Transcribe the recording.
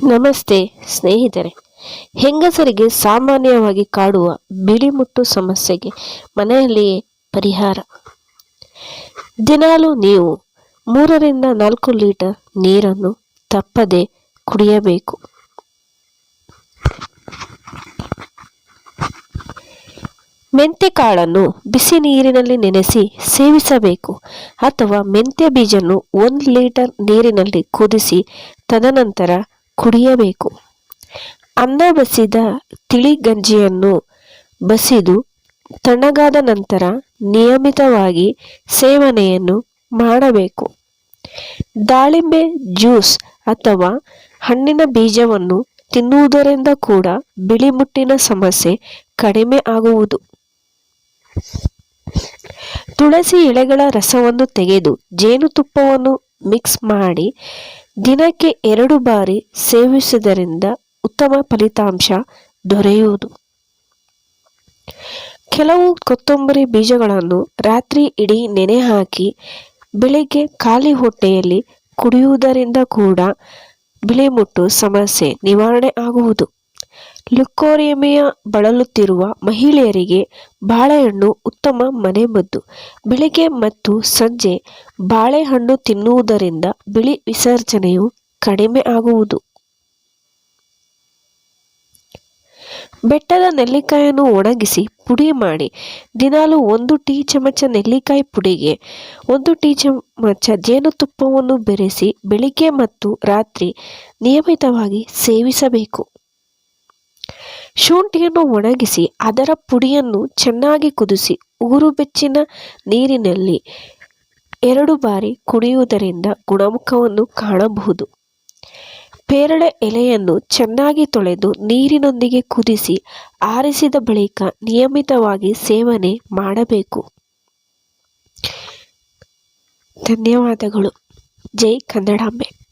ನಮಸ್ತೆ, ಸ್ನೇಹಿತರೆ. ಹೆಂಗಸರಿಗೆ ಸಾಮಾನ್ಯವಾಗಿ ಕಾಡುವ ಬಿಳಿಮುಟ್ಟು ಸಮಸ್ಯೆಗೆ ಮನೆಯಲ್ಲಿಯೇ ಪರಿಹಾರ. ದಿನಾಲು ನೀವು ಮೂರರಿಂದ ನಾಲ್ಕು ಲೀಟರ್ ನೀರನ್ನು ತಪ್ಪದೆ ಕುಡಿಯಬೇಕು. ಮೆಂತೆ ಕಾಳನ್ನು ಬಿಸಿ ನೀರಿನಲ್ಲಿ ನೆನೆಸಿ ಸೇವಿಸಬೇಕು ಅಥವಾ ಮೆಂತೆ ಬೀಜನ್ನು ಒಂದು ಲೀಟರ್ ನೀರಿನಲ್ಲಿ ಕುದಿಸಿ ತದನಂತರ ಕುಡಿಯಬೇಕು. ಅನ್ನ ಬಸಿದ ತಿಳಿ ಗಂಜಿಯನ್ನು ಬಸಿದು ತಣ್ಣಗಾದ ನಂತರ ನಿಯಮಿತವಾಗಿ ಸೇವನೆಯನ್ನು ಮಾಡಬೇಕು. ದಾಳಿಂಬೆ ಜ್ಯೂಸ್ ಅಥವಾ ಹಣ್ಣಿನ ಬೀಜವನ್ನು ತಿನ್ನುವುದರಿಂದ ಕೂಡ ಬಿಳಿಮುಟ್ಟಿನ ಸಮಸ್ಯೆ ಕಡಿಮೆ ಆಗುವುದು. ತುಳಸಿ ಎಲೆಗಳ ರಸವನ್ನು ತೆಗೆದು ಜೇನುತುಪ್ಪವನ್ನು ಮಿಕ್ಸ್ ಮಾಡಿ ದಿನಕ್ಕೆ ಎರಡು ಬಾರಿ ಸೇವಿಸುವುದರಿಂದ ಉತ್ತಮ ಫಲಿತಾಂಶ ದೊರೆಯುವುದು. ಕೆಲವು ಕೊತ್ತಂಬರಿ ಬೀಜಗಳನ್ನು ರಾತ್ರಿ ಇಡೀ ನೆನೆ ಹಾಕಿ ಬೆಳಿಗ್ಗೆ ಖಾಲಿ ಹೊಟ್ಟೆಯಲ್ಲಿ ಕುಡಿಯುವುದರಿಂದ ಕೂಡ ಬಿಳಿಮುಟ್ಟು ಸಮಸ್ಯೆ ನಿವಾರಣೆ ಆಗುವುದು. ಲ್ಯುಕೋರಿಯಮಿಯಾ ಬಳಲುತ್ತಿರುವ ಮಹಿಳೆಯರಿಗೆ ಬಾಳೆಹಣ್ಣು ಉತ್ತಮ ಮನೆಮದ್ದು. ಬೆಳಿಗ್ಗೆ ಮತ್ತು ಸಂಜೆ ಬಾಳೆಹಣ್ಣು ತಿನ್ನುವುದರಿಂದ ಬಿಳಿ ವಿಸರ್ಜನೆಯು ಕಡಿಮೆ ಆಗುವುದು. ಬೆಟ್ಟದ ನೆಲ್ಲಿಕಾಯನ್ನು ಒಣಗಿಸಿ ಪುಡಿ ಮಾಡಿ. ದಿನಾಲು ಒಂದು ಟೀ ಚಮಚ ನೆಲ್ಲಿಕಾಯಿ ಪುಡಿಗೆ ಒಂದು ಟೀ ಚಮಚ ಜೇನುತುಪ್ಪವನ್ನು ಬೆರೆಸಿ ಬೆಳಿಗ್ಗೆ ಮತ್ತು ರಾತ್ರಿ ನಿಯಮಿತವಾಗಿ ಸೇವಿಸಬೇಕು. ಶುಂಠಿಯನ್ನು ಒಣಗಿಸಿ ಅದರ ಪುಡಿಯನ್ನು ಚೆನ್ನಾಗಿ ಕುದಿಸಿ ಉಗುರು ಬೆಚ್ಚಿನ ನೀರಿನಲ್ಲಿ ಎರಡು ಬಾರಿ ಕುಡಿಯುವುದರಿಂದ ಗುಣಮುಖವನ್ನು ಕಾಣಬಹುದು. ಪೇರಳೆ ಎಲೆಯನ್ನು ಚೆನ್ನಾಗಿ ತೊಳೆದು ನೀರಿನೊಂದಿಗೆ ಕುದಿಸಿ ಆರಿಸಿದ ಬಳಿಕ ನಿಯಮಿತವಾಗಿ ಸೇವನೆ ಮಾಡಬೇಕು. ಧನ್ಯವಾದಗಳು. ಜೈ ಕನ್ನಡಾಂಬೆ